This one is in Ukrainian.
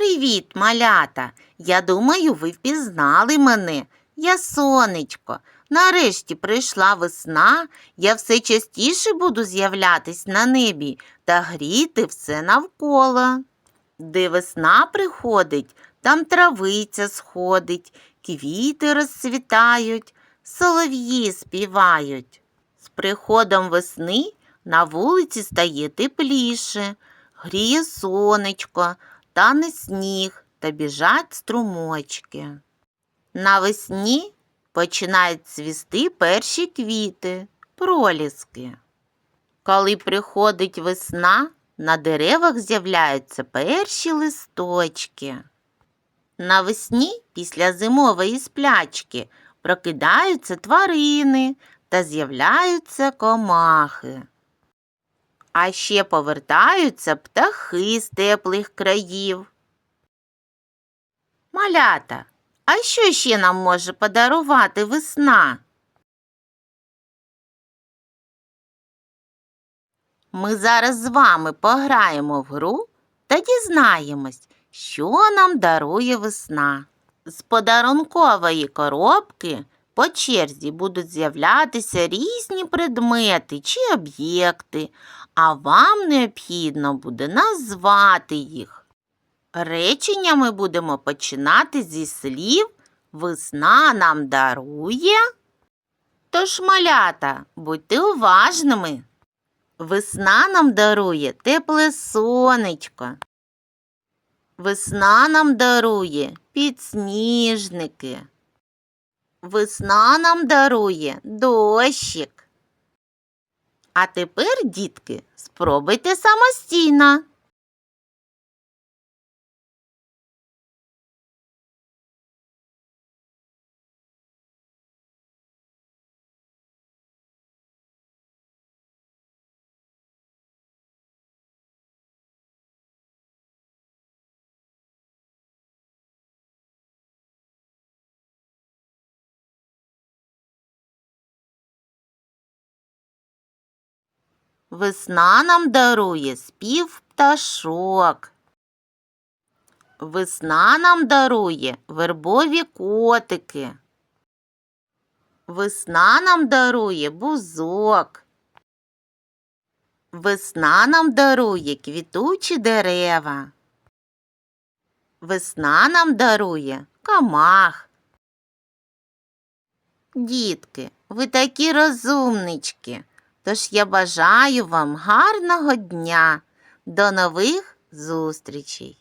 Привіт, малята! Я думаю, ви впізнали мене. Я сонечко. Нарешті прийшла весна, я все частіше буду з'являтись на небі та гріти все навколо. Де весна приходить, там травиця сходить, квіти розцвітають, солов'ї співають. З приходом весни на вулиці стає тепліше, гріє сонечко, тане сніг та біжать струмочки. Навесні починають цвісти перші квіти, проліски. Коли приходить весна, на деревах з'являються перші листочки. Навесні, після зимової сплячки, прокидаються тварини та з'являються комахи. А ще повертаються птахи з теплих країв. Малята, а що ще нам може подарувати весна? Ми зараз з вами пограємо в гру та дізнаємось, що нам дарує весна. З подарункової коробки по черзі будуть з'являтися різні предмети чи об'єкти, а вам необхідно буде назвати їх. Речення ми будемо починати зі слів Весна нам дарує. Тож, малята, будьте уважними. Весна нам дарує тепле сонечко. Весна нам дарує підсніжники. Весна нам дарує дощик. А тепер, дітки, спробуйте самостійно. Весна нам дарує спів пташок. Весна нам дарує вербові котики. Весна нам дарує бузок. Весна нам дарує квітучі дерева. Весна нам дарує камах. Дітки, ви такі розумнички. Тож я бажаю вам гарного дня. До нових зустрічей!